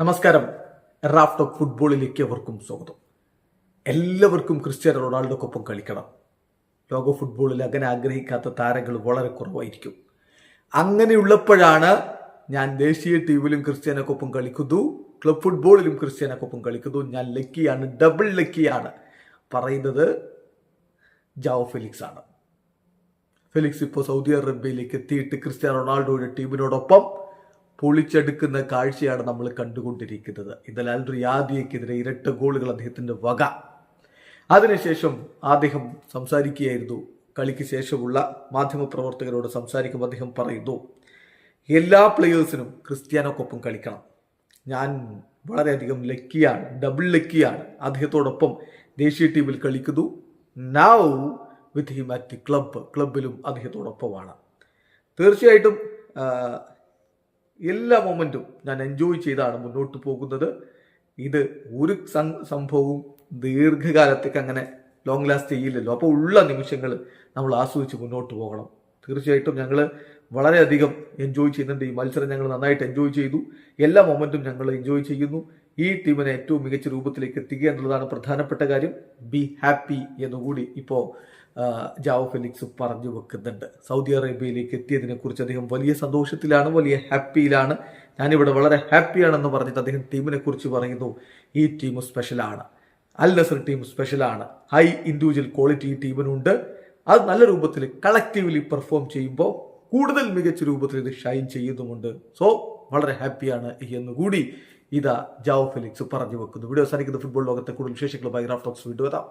നമസ്കാരം. Raft of ഫുട്ബോളിലേക്ക് അവർക്കും സ്വാഗതം. എല്ലാവർക്കും ക്രിസ്ത്യാനോ റൊണാൾഡോക്കൊപ്പം കളിക്കണം. ലോക ഫുട്ബോളിൽ അങ്ങനെ ആഗ്രഹിക്കാത്ത താരങ്ങൾ വളരെ കുറവായിരിക്കും. അങ്ങനെയുള്ളപ്പോഴാണ് ഞാൻ ദേശീയ ടീമിലും ക്രിസ്ത്യാനോക്കൊപ്പം കളിക്കുന്നു ക്ലബ് ഫുട്ബോളിലും ക്രിസ്ത്യാനോക്കൊപ്പം കളിക്കുന്നു. ഞാൻ ലക്കിയാണ് ഡബിൾ ലക്കിയാണ് പറയുന്നത് ജാവോ ഫെലിക്സ് ആണ് ഫെലിക്സ് ഇപ്പോൾ സൗദി അറേബ്യയിലേക്ക് എത്തിയിട്ട് ക്രിസ്ത്യാനോ റൊണാൾഡോയുടെ ടീമിനോടൊപ്പം പൊളിച്ചെടുക്കുന്ന കാഴ്ചയാണ് നമ്മൾ കണ്ടുകൊണ്ടിരിക്കുന്നത്. ഇന്നലെ അൽ റിയാദിയക്കെതിരെ ഇരട്ട ഗോളുകൾ അദ്ദേഹത്തിന്റെ വക. അതിനുശേഷം അദ്ദേഹം സംസാരിക്കുകയായിരുന്നു. കളിക്ക് ശേഷമുള്ള മാധ്യമപ്രവർത്തകരോട് സംസാരിക്കുമ്പോൾ അദ്ദേഹം പറയുന്നു എല്ലാ പ്ലെയേഴ്സിനും ക്രിസ്ത്യാനോക്കൊപ്പം കളിക്കണം. ഞാൻ വളരെയധികം ലക്കിയാണ് ഡബിൾ ലക്കിയാണ്. അദ്ദേഹത്തോടൊപ്പം ദേശീയ ടീമിൽ കളിക്കുന്നു. Now with him at club ക്ലബിലും അദ്ദേഹത്തോടൊപ്പമാണ്. തീർച്ചയായിട്ടും എല്ലാ മൊമെന്റും ഞാൻ എൻജോയ് ചെയ്താണ് മുന്നോട്ട് പോകുന്നത്. ഇത് ഒരു സംഭവവും ദീർഘകാലത്തേക്ക് അങ്ങനെ ലോങ് ലാസ്റ്റ് ചെയ്യില്ലല്ലോ. അപ്പോൾ ഉള്ള നിമിഷങ്ങൾ നമ്മൾ ആസ്വദിച്ച് മുന്നോട്ട് പോകണം. തീർച്ചയായിട്ടും ഞങ്ങൾ വളരെയധികം എൻജോയ് ചെയ്യുന്നുണ്ട്. ഈ മത്സരം ഞങ്ങൾ നന്നായിട്ട് എൻജോയ് ചെയ്തു. എല്ലാ മൊമെന്റും ഞങ്ങൾ എൻജോയ് ചെയ്യുന്നു. ഈ ടീമിനെ ഏറ്റവും മികച്ച രൂപത്തിലേക്ക് എത്തിക്കുക എന്നുള്ളതാണ് പ്രധാനപ്പെട്ട കാര്യം. ബി ഹാപ്പി എന്നുകൂടി ഇപ്പോൾ ജാവോ ഫെലിക്സ് പറഞ്ഞു വെക്കുന്നുണ്ട്. സൗദി അറേബ്യയിലേക്ക് എത്തിയതിനെ കുറിച്ച് അദ്ദേഹം വലിയ സന്തോഷത്തിലാണ് വലിയ ഹാപ്പിയിലാണ്. ഞാനിവിടെ വളരെ ഹാപ്പിയാണെന്ന് പറഞ്ഞിട്ട് അദ്ദേഹം ടീമിനെ കുറിച്ച് പറയുന്നു. ഈ ടീം സ്പെഷ്യലാണ് അൽ നസർ ടീം സ്പെഷ്യലാണ് ഹൈ ഇൻഡിവിജ്വൽ ക്വാളിറ്റി ടീമിനുണ്ട്. അത് നല്ല രൂപത്തിൽ കളക്റ്റീവ്ലി പെർഫോം ചെയ്യുമ്പോൾ കൂടുതൽ മികച്ച രൂപത്തിൽ ഇത് ഷൈൻ ചെയ്യുന്നുമുണ്ട്. സോ വളരെ ഹാപ്പിയാണ് എന്നുകൂടി ഇതാ ജാവോ ഫെലിക്സ് പറഞ്ഞു വെക്കുന്നു. വീഡിയോ സാധിക്കുന്ന ഫുട്ബോൾ ലോകത്തെ കൂടുതൽ വിശേഷങ്ങളുമായി റാഫ്റ്റോക്സ് വീണ്ടും എത്താം.